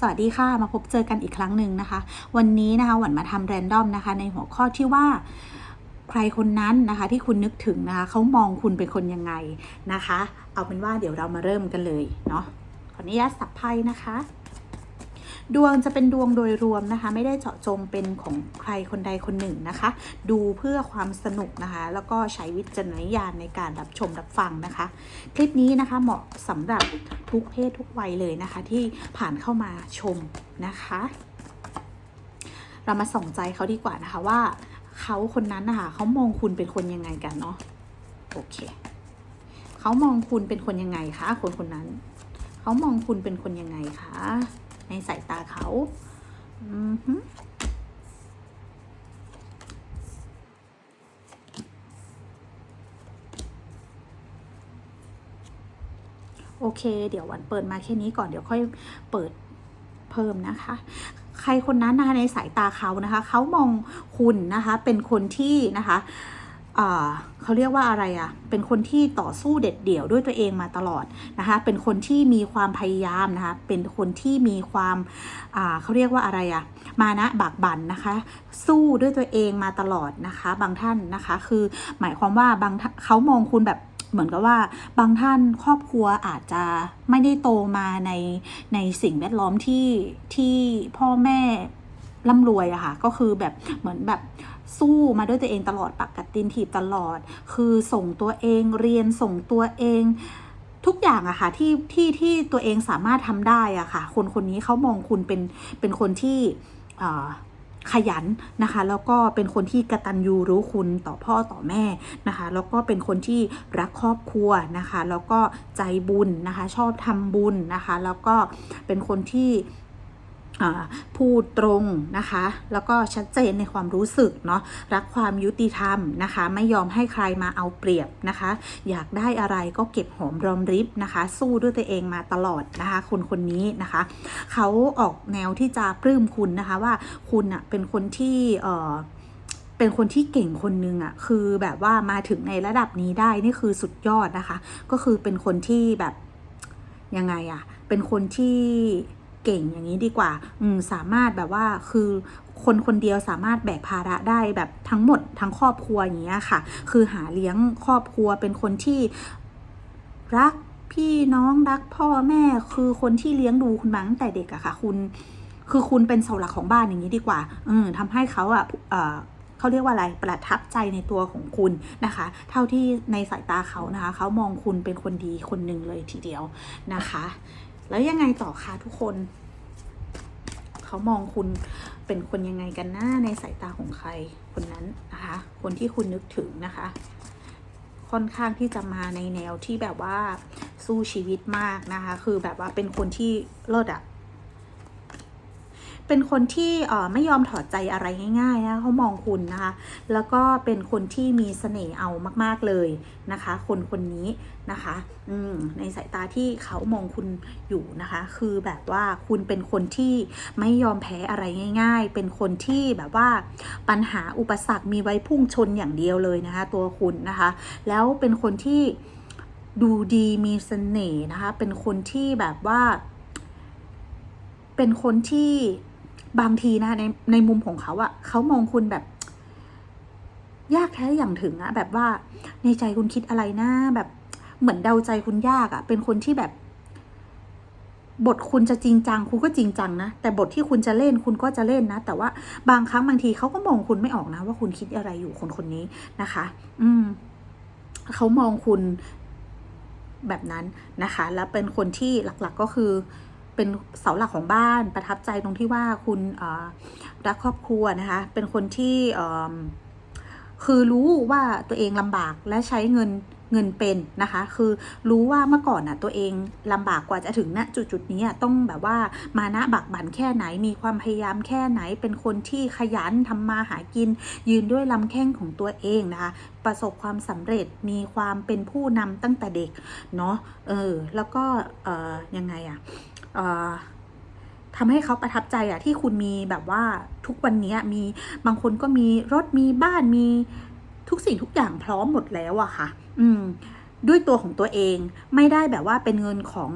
สวัสดีค่ะ มาพบเจอกันอีกครั้งหนึ่งนะคะ วันนี้นะคะหวันมาทำแรนดอมนะคะ ในหัวข้อที่ว่าใครคนนั้นนะคะ ที่คุณนึกถึงนะคะเขามองคุณเป็นคนยังไงนะคะ เอาเป็นว่าเดี๋ยวเรามาเริ่มกันเลยเนาะขออนุญาตสับไพ่นะคะ ดวงจะเป็นดวงโดยรวมนะคะ ไม่ได้เจาะจงเป็นของใครคนใดคนหนึ่งนะคะ ดูเพื่อความสนุกนะคะ แล้วก็ใช้วิจารณญาณในการรับชมรับฟังนะคะ คลิปนี้นะคะเหมาะสำหรับทุกเพศทุกวัยเลยนะคะ ที่ผ่านเข้ามาชมนะคะ เรามาส่องใจเขาดีกว่านะคะว่าเขาคนนั้นนะคะเขามองคุณเป็นคนยังไงกันเนาะโอเคเขามองคุณเป็นคนยังไงคะคนคนนั้น เขามองคุณเป็นคนยังไงคะ ในสายตาเขาอือหือโอเค เดี๋ยววันเปิดมาแค่นี้ก่อนเดี๋ยวค่อยเปิดเพิ่มนะคะ ใครคนนั้นนะคะในสายตาเขานะคะ เขามองคุณนะคะ เป็นคนที่นะคะ เขาเรียกว่าอะไรอะ่ะเป็นคนที่ต่อสู้เด็ดเดี่ยวด้วยตัวเองมาตลอดนะคะ เป็นคนที่มีความพยายามนะคะ เป็นคนที่มีความเขาเรียกว่าอะไรอะ่ะมานะบากบั่นนะคะ สู้ด้วยตัวเองมาตลอดนะคะ บางท่านนะคะ คือหมายความว่าบางเขามองคุณแบบเหมือนกับว่าบางท่านครอบครัวอาจจะไม่ได้โตมาในในสิ่งแวดล้อมที่ที่พ่อแม่ร่ำรวยอะค่ะ ก็คือแบบเหมือนแบบ สู้มาด้วยตัวเองตลอดปักกัดตินถีบตลอด คือส่งตัวเองเรียนส่งตัวเองทุกอย่างอะค่ะที่ที่ที่ตัวเองสามารถทำได้อะค่ะ คนคนนี้เขามองคุณเป็นเป็นคนที่ขยันนะคะ แล้วก็เป็นคนที่กระตันยูรู้คุณต่อพ่อต่อแม่นะคะ แล้วก็เป็นคนที่รักครอบครัวนะคะ แล้วก็ใจบุญนะคะ ชอบทำบุญนะคะ แล้วก็เป็นคนที่ พูดตรงนะคะ แล้วก็ชัดเจนในความรู้สึกเนาะรักความยุติธรรมนะคะ ไม่ยอมให้ใครมาเอาเปรียบนะคะ อยากได้อะไรก็เก็บหอมรอมริบนะคะ สู้ด้วยตัวเองมาตลอดนะคะ คนคนนี้นะคะ เขาออกแนวที่จะปลื้มคุณนะคะว่าคุณอะเป็นคนที่เออเป็นคนที่เก่งคนนึงอะคือแบบว่ามาถึงในระดับนี้ได้นี่คือสุดยอดนะคะ ก็คือเป็นคนที่แบบยังไงอะเป็นคนที่ เก่งอย่างนี้ดีกว่า อืมสามารถแบบว่าคือคนคนเดียวสามารถแบกภาระได้แบบทั้งหมดทั้งครอบครัวอย่างเงี้ยค่ะ คือหาเลี้ยงครอบครัวเป็นคนที่รักพี่น้องรักพ่อแม่คือคนที่เลี้ยงดูคุณมาตั้งแต่เด็กอะค่ะ คุณคือคุณเป็นเสาหลักของบ้านอย่างนี้ดีกว่า เออทำให้เขาอะเออเขาเรียกว่าอะไรประทับใจในตัวของคุณนะคะ เท่าที่ในสายตาเขานะคะ เขามองคุณเป็นคนดีคนหนึ่งเลยทีเดียวนะคะ แล้วยังไงต่อคะทุกคน เขามองคุณเป็นคนยังไงกันนะในสายตาของใครคนนั้นนะคะ คนที่คุณนึกถึงนะคะ ค่อนข้างที่จะมาในแนวที่แบบว่าสู้ชีวิตมากนะคะ คือแบบว่าเป็นคนที่เลิศอะ เป็นคนที่ไม่ยอมถอดใจอะไรง่ายๆนะเขามองคุณนะคะ แล้วก็เป็นคนที่มีเสน่ห์เอามาก ๆเลยนะคะ คนคนนี้นะคะอืมในสายตาที่เขามองคุณอยู่นะคะ คือแบบว่าคุณเป็นคนที่ไม่ยอมแพ้อะไรง่าย ๆ เป็นคนที่แบบว่าปัญหาอุปสรรคมีไว้พุ่งชนอย่างเดียวเลยนะคะ ตัวคุณนะคะ แล้วเป็นคนที่ดูดีมีเสน่ห์นะคะ เป็นคนที่แบบว่า เป็นคนที่ บางทีนะในในมุมของเขาอะเขามองคุณแบบ ยากแท้อย่างถึงอะแบบว่าในใจคุณคิดอะไรนะแบบเหมือนเดาใจคุณยากอะเป็นคนที่แบบ บทคุณจะจริงจัง คุณก็จริงจังนะแต่บทที่คุณจะเล่นคุณก็จะเล่นนะ แต่ว่าบางครั้งบางทีเขาก็มองคุณไม่ออกนะ ว่าคุณคิดอะไรอยู่คนคนนี้นะคะ อืมเขามองคุณแบบนั้นนะคะ แล้วเป็นคนที่หลักๆก็คือ เป็นเสาหลักของบ้านประทับใจตรงที่ว่าคุณรักครอบครัวนะคะ เป็นคนที่คือรู้ว่าตัวเองลำบากและใช้เงินเงินเป็นนะคะ คือรู้ว่าเมื่อก่อนน่ะตัวเองลำบากกว่าจะถึงณจุดจุดนี้อะต้องแบบว่ามานะบักบั่นแค่ไหนมีความพยายามแค่ไหน เป็นคนที่ขยันทำมาหากิน ยืนด้วยลำแข้งของตัวเองนะคะ ประสบความสำเร็จมีความเป็นผู้นำตั้งแต่เด็กเนาะเออแล้วก็เออยังไงอะเอ่อ ทำให้เขาประทับใจอะที่คุณมีแบบว่าทุกวันนี้มีบางคนก็มีรถมีบ้านมีทุกสิ่งทุกอย่างพร้อมหมดแล้วอะค่ะ อืม ด้วยตัวของตัวเองไม่ได้แบบว่าเป็นเงินของ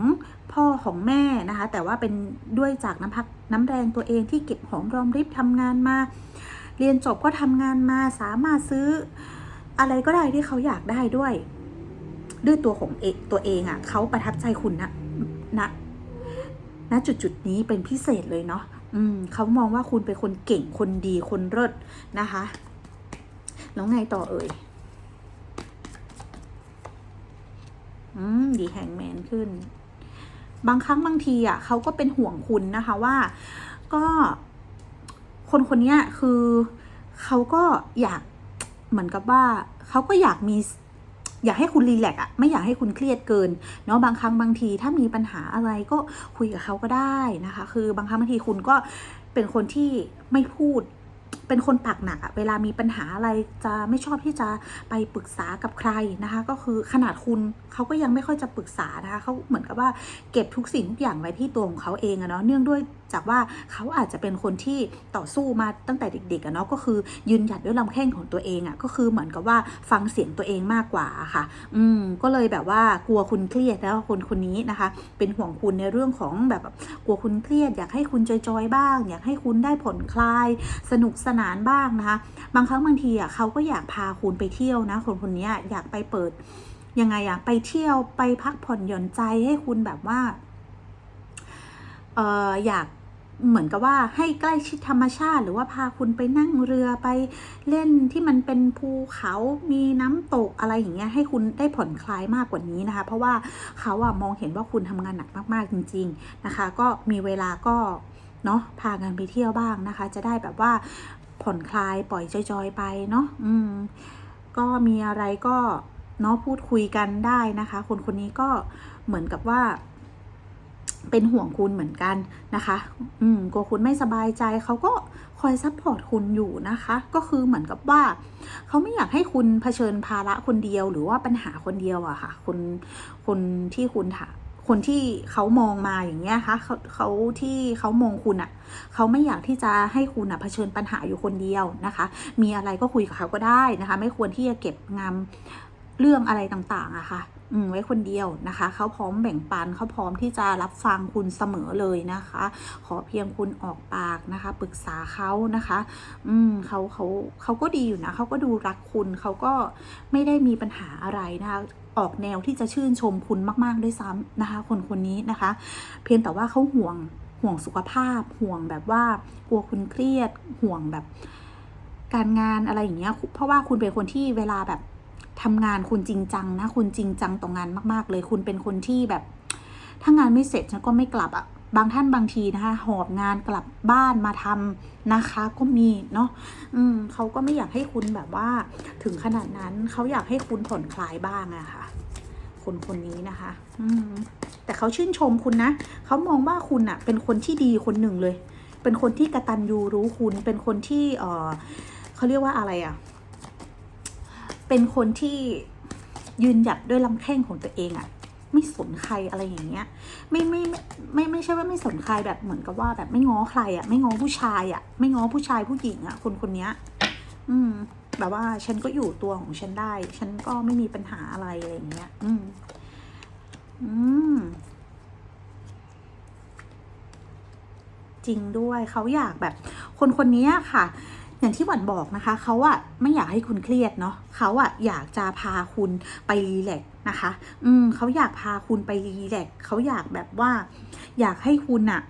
พ่อของแม่นะคะ แต่ว่าเป็นด้วยจากน้ำพักน้ำแรงตัวเองที่เก็บหอมรอมริบทำงานมา เรียนจบก็ทำงานมาสามารถซื้อ อะไรก็ได้ที่เขาอยากได้ด้วย ด้วยตัวของเอกตัวเองอะ่ะเขาประทับใจคุณนะนะ ณจุดจุดนี้เป็นพิเศษเลยเนาะอืมเขามองว่าคุณเป็นคนเก่งคนดีคนเลิศนะคะ แล้วไงต่อเอ่ยอืมดีแฮงแมนขึ้น บางครั้งบางทีอะเขาก็เป็นห่วงคุณนะคะว่า ก็คนคนนี้คือเขาก็อยากเหมือนกับว่าเขาก็อยากมี อยากให้คุณรีแลกซ์อะไม่อยากให้คุณเครียดเกินเนาะบางครั้งบางทีถ้ามีปัญหาอะไรก็คุยกับเขาก็ได้นะคะ คือบางครั้งบางทีคุณก็เป็นคนที่ไม่พูดเป็นคนปากหนักอะเวลามีปัญหาอะไรจะไม่ชอบที่จะไปปรึกษากับใครนะคะ ก็คือขนาดคุณเขาก็ยังไม่ค่อยจะปรึกษานะคะเขาเหมือนกับว่าเก็บทุกสิ่งทุกอย่างไว้ที่ตัวของเขาเองอะเนาะเนื่องด้วย จากว่าเขาอาจจะเป็นคนที่ต่อสู้มาตั้งแต่เด็กๆเนาะก็คือยืนหยัดด้วยลำแข้งของตัวเองอะก็คือเหมือนกับว่าฟังเสียงตัวเองมากกว่าค่ะ อืมก็เลยแบบว่ากลัวคุณเครียดแล้วคนคนนี้นะคะ เป็นห่วงคุณในเรื่องของแบบกลัวคุณเครียด อยากให้คุณจอยๆบ้าง อยากให้คุณได้ผ่อนคลาย สนุกสนานบ้างนะคะ บางครั้งบางทีอะเขาก็อยากพาคุณไปเที่ยวนะ คนคนนี้อยากไปเปิดยังไงอะไปเที่ยวไปพักผ่อนหย่อนใจให้คุณแบบว่า เอออยาก เหมือนกับว่าให้ใกล้ชิดธรรมชาติ หรือว่าพาคุณไปนั่งเรือไปเล่นที่มันเป็นภูเขามีน้ำตกอะไรอย่างเงี้ยให้คุณได้ผ่อนคลายมากกว่านี้นะคะ เพราะว่าเขาอะมองเห็นว่าคุณทำงานหนักมากๆจริง ๆนะคะ ก็มีเวลาก็เนาะพากันไปเที่ยวบ้างนะคะ จะได้แบบว่าผ่อนคลายปล่อยจอยๆไปเนาะอืมก็มีอะไรก็เนาะพูดคุยกันได้นะคะ คนคนนี้ก็เหมือนกับว่า เป็นห่วงคุณเหมือนกันนะคะ อืมกลัวคุณไม่สบายใจเขาก็คอยซัพพอร์ตคุณอยู่นะคะ ก็คือเหมือนกับว่าเขาไม่อยากให้คุณเผชิญภาระคนเดียวหรือว่าปัญหาคนเดียวอะค่ะ คนคนที่คุณถาคนที่เขามองมาอย่างเงี้ยค่ะเขาเขาที่เขามองคุณอะเขาไม่อยากที่จะให้คุณอะเผชิญปัญหาอยู่คนเดียวนะคะ มีอะไรก็คุยกับเขาก็ได้นะคะ ไม่ควรที่จะเก็บงำเรื่องอะไรต่างๆอะค่ะ ไว้คนเดียวนะคะ เขาพร้อมแบ่งปันเขาพร้อมที่จะรับฟังคุณเสมอเลยนะคะ ขอเพียงคุณออกปากนะคะ ปรึกษาเขานะคะ อืมเขาเขาเขาก็ดีอยู่นะเขาก็ดูรักคุณเขาก็ไม่ได้มีปัญหาอะไรนะคะออกแนวที่จะชื่นชมคุณมาก ๆ ด้วยซ้ำนะคะ คนคนนี้นะคะ เพียงแต่ว่าเขาห่วงห่วงสุขภาพ ห่วงแบบว่ากลัวคุณเครียดห่วงแบบการงานอะไรอย่างเงี้ยเพราะว่าคุณเป็นคนที่เวลาแบบ ทำงานคุณจริงจังนะ คุณจริงจังต่องานมากๆ เลย คุณเป็นคนที่แบบ ถ้างานไม่เสร็จฉันก็ไม่กลับอะ่ะบางท่านบางทีนะคะ หอบงานกลับบ้านมาทำนะคะ ก็มีเนาะอืมเขาก็ไม่อยากให้คุณแบบว่า ถึงขนาดนั้นเขาอยากให้คุณผ่อนคลายบ้างอะค่ะ คนคนนี้นะคะ อืมแต่เขาชื่นชมคุณนะเขามองว่าคุณอะเป็นคนที่ดีคนหนึ่งเลย เป็นคนที่กระตันยูรู้คุณ เป็นคนที่เออเขาเรียกว่าอะไรอะ เป็นคนที่ยืนหยัดด้วยลำแข้งของตัวเองอะไม่สนใครอะไรอย่างเงี้ยไม่ไม่ไม่ไม่ไม่ใช่ว่าไม่สนใครแบบเหมือนกับว่าแบบไม่ง้อใครอะไม่ง้อผู้ชายอะไม่ง้อผู้ชายผู้หญิงอะคนคนเนี้ยอืม แบบว่าฉันก็อยู่ตัวของฉันได้ ฉันก็ไม่มีปัญหาอะไรอะไรอย่างเงี้ย อืม อืมจริงด้วยเขาอยากแบบ คนคนนี้ค่ะ อย่างที่หวันบอกนะคะ เขาอะไม่อยากให้คุณเครียดเนาะเขาอะอยากจะพาคุณไปรีแลกซ์นะคะ อืมเขาอยากพาคุณไปรีแลกซ์เขาอยากแบบว่า อยากให้คุณอะ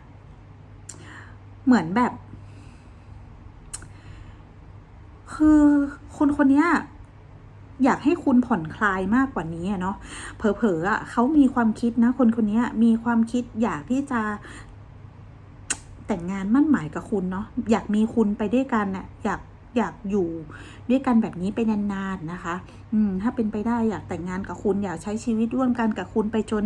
เหมือนแบบ คือคนคนนี้อยากให้คุณผ่อนคลายมากกว่านี้เนาะเผลอๆอะเขามีความคิดนะ คนคนนี้มีความคิดอยากที่จะ แต่งงานมั่นหมายกับคุณเนาะอยากมีคุณไปด้วยกันน่ะอยากอยากอยู่ด้วยกันแบบนี้ไปนานๆนะคะ อืม ถ้าเป็นไปได้อยากแต่งงานกับคุณ อยากใช้ชีวิตร่วมกันกับคุณไปจน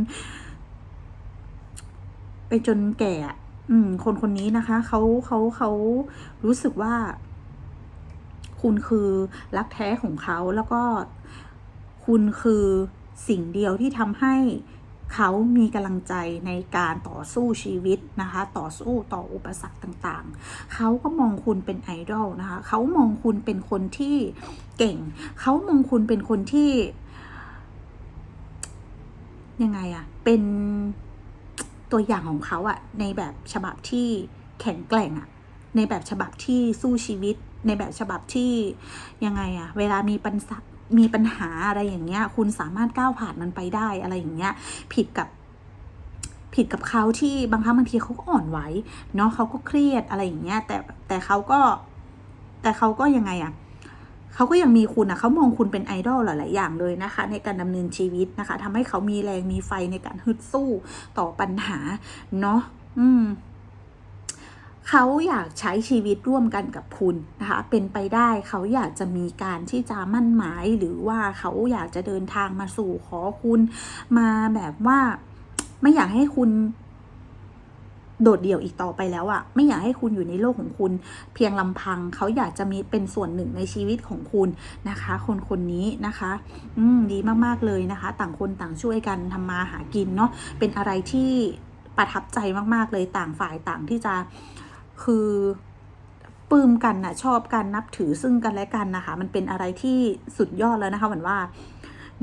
ไปจนแก่อะอืม คนคนนี้นะคะเขาเขาเขารู้สึกว่า คุณคือรักแท้ของเขาแล้วก็คุณคือสิ่งเดียวที่ทำให้ เขามีกำลังใจในการต่อสู้ชีวิตนะคะ ต่อสู้ต่ออุปสรรคต่างๆ เขาก็มองคุณเป็นไอดอลนะคะ เขามองคุณเป็นคนที่เก่ง เขามองคุณเป็นคนที่ ยังไงอะเป็นตัวอย่างของเขาอะในแบบฉบับที่แข็งแกร่งอะในแบบฉบับที่สู้ชีวิต ในแบบฉบับที่ยังไงอะเวลามีปัญหา มีปัญหาอะไรอย่างเงี้ย คุณสามารถก้าวผ่านมันไปได้อะไรอย่างเงี้ย ผิดกับผิดกับเขาที่บางครั้งบางทีเขาก็อ่อนไหวเนาะเขาก็เครียดอะไรอย่างเงี้ย แต่แต่เขาก็ แต่เขาก็ยังไงอะเขาก็ยังมีคุณอะเขามองคุณเป็นไอดอลหลาย ๆ อย่างเลยนะคะ ในการดำเนินชีวิตนะคะทำให้เขามีแรงมีไฟในการฮึดสู้ต่อปัญหาเนาะอืม เขาอยากใช้ชีวิตร่วมกันกับคุณนะคะ เป็นไปได้เขาอยากจะมีการที่จะมั่นหมาย หรือว่าเขาอยากจะเดินทางมาสู่ขอคุณมาแบบว่าไม่อยากให้คุณโดดเดี่ยวอีกต่อไปแล้วอะไม่อยากให้คุณอยู่ในโลกของคุณ เพียงลำพังเขาอยากจะมีเป็นส่วนหนึ่งในชีวิตของคุณนะคะ คนคนนี้นะคะ อืมดีมากๆเลยนะคะ ต่างคนต่างช่วยกันทำมาหากินเนาะเป็นอะไรที่ประทับใจมากๆเลยต่างฝ่ายต่างที่จะ คือปลื้มกันนะชอบกันนับถือซึ่งกันและกันนะคะ มันเป็นอะไรที่สุดยอดแล้วนะคะเหมือนว่า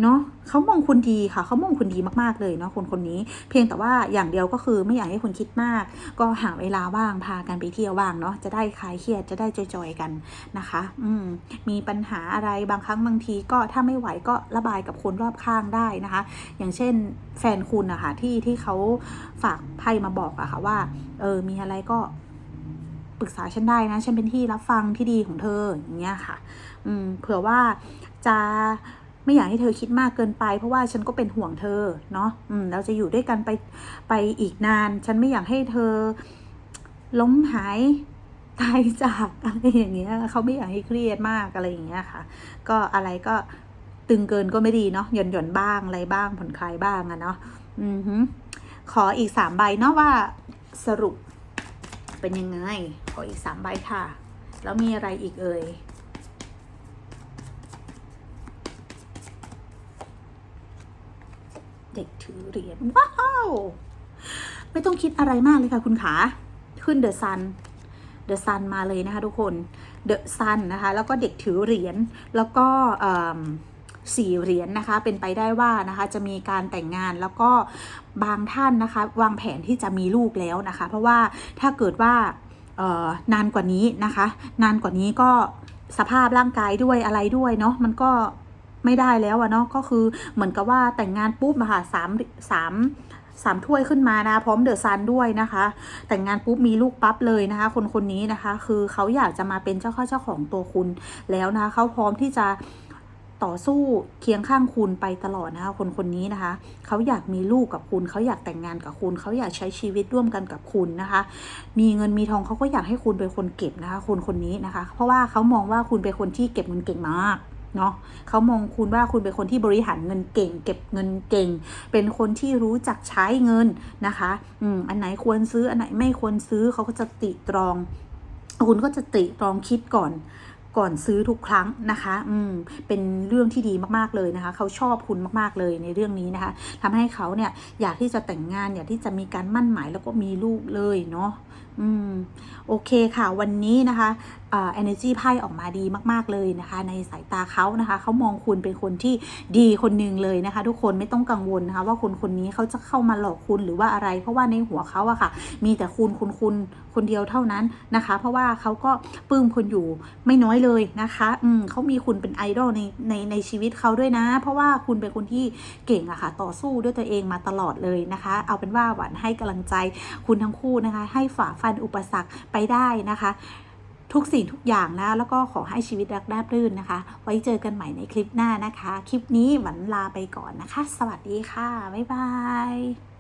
เนาะเขามองคุณดีค่ะเขามองคุณดีมากๆเลยเนาะคนคนนี้ เพียงแต่ว่าอย่างเดียวก็คือไม่อยากให้คุณคิดมาก ก็หาเวลาว่างพากันไปเที่ยวว่างเนาะจะได้คลายเครียดจะได้จอยๆกันนะคะ อืมมีปัญหาอะไรบางครั้งบางทีก็ถ้าไม่ไหวก็ระบายกับคนรอบข้างได้นะคะ อย่างเช่นแฟนคุณนะคะที่ที่เขาฝากไพ่มาบอกอะค่ะว่าเออมีอะไรก็ ปรึกษาฉันได้นะ ฉันเป็นที่รับฟังที่ดีของเธออย่างเงี้ยค่ะ อืมเผื่อว่าจะไม่อยากให้เธอคิดมากเกินไป เพราะว่าฉันก็เป็นห่วงเธอเนาะอืมเราจะอยู่ด้วยกันไปไปอีกนาน ฉันไม่อยากให้เธอล้มหายตายจากอะไรอย่างเงี้ยเขาไม่อยากให้เครียดมากอะไรอย่างเงี้ยค่ะ ก็อะไรก็ตึงเกินก็ไม่ดีเนาะหย่อนหย่อนบ้างอะไรบ้างผ่อนคลายบ้างอะเนาะอือขออีกสามใบเนาะว่าสรุป เป็นยังไง ขออีกสามใบค่ะ แล้วมีอะไรอีกเอ่ย เด็กถือเหรียญว้าว ไม่ต้องคิดอะไรมากเลยค่ะคุณขา ขึ้นเดอะซัน เดอะซันมาเลยนะคะทุกคน เดอะซันนะคะ แล้วก็เด็กถือเหรียญ แล้วก็ 4เหรียญนนะคะ เป็นไปได้ว่านะคะจะมีการแต่งงานแล้วก็บางท่านนะคะ วางแผนที่จะมีลูกแล้วนะคะ เพราะว่าถ้าเกิดว่านานกว่านี้นะคะ นานกว่านี้ก็สภาพร่างกายด้วยอะไรด้วยเนาะมันก็ไม่ได้แล้วอะเนาะก็คือเหมือนกับว่าแต่งงานปุ๊บอะค่ะสามสามสามถ้วยขึ้นมานะพร้อมเดอะซันด้วยนะคะ แต่งงานปุ๊บมีลูกปั๊บเลยนะคะ คนคนนี้นะคะ คือเขาอยากจะมาเป็นเจ้าข้าเจ้าของตัวคุณแล้วนะคะเขาพร้อมที่จะ ต่อสู้เคียงข้างคุณไปตลอดนะคะคนคนนี้นะคะ เขาอยากมีลูกกับคุณ เขาอยากแต่งงานกับคุณ เขาอยากใช้ชีวิตร่วมกันกับคุณนะคะ มีเงินมีทองเขาก็อยากให้คุณเป็นคนเก็บนะคะ คนคนนี้นะคะ เพราะว่าเขามองว่าคุณเป็นคนที่เก็บเงินเก่งมากเนาะเขามองคุณว่าคุณเป็นคนที่บริหารเงินเก่ง เก็บเงินเก่ง เป็นคนที่รู้จักใช้เงินนะคะอืมอันไหนควรซื้ออันไหนไม่ควรซื้อเขาก็จะติตรอง คุณก็จะติตรองคิดก่อน ก่อนซื้อทุกครั้งนะคะ อืม เป็นเรื่องที่ดีมากๆเลยนะคะ เขาชอบคุณมากๆเลยในเรื่องนี้นะคะทำให้เขาเนี่ยอยากที่จะแต่งงานอยากที่จะมีการมั่นหมายแล้วก็มีลูกเลยเนาะอืม โอเคค่ะ วันนี้นะคะเอ่า energy ไพ่ออกมาดีมาก ๆ เลยนะคะ ในสายตาเขานะคะ เขามองคุณเป็นคนที่ดีคนหนึ่งเลยนะคะ ทุกคนไม่ต้องกังวลนะคะ ว่าคนคนนี้เขาจะเข้ามาหลอกคุณหรือว่าอะไร เพราะว่าในหัวเขาอะค่ะ มีแต่คุณคุณคุณคนเดียวเท่านั้นนะคะ เพราะว่าเขาก็ปลื้มคุณอยู่ไม่น้อยเลยนะคะ อืมเขามีคุณเป็นไอดอลในในในชีวิตเขาด้วยนะ เพราะว่าคุณเป็นคนที่เก่งอะค่ะ ต่อสู้ด้วยตัวเองมาตลอดเลยนะคะ เอาเป็นว่าหวานให้กำลังใจคุณทั้งคู่นะคะ ให้ฝ่าฟันอุปสรรคไปได้นะคะ ทุกสิ่งทุกอย่างนะ แล้วก็ขอให้ชีวิตรักราบรื่นนะคะ ไว้เจอกันใหม่ในคลิปหน้านะคะ คลิปนี้หวันลาไปก่อนนะคะ สวัสดีค่ะ บ๊ายบาย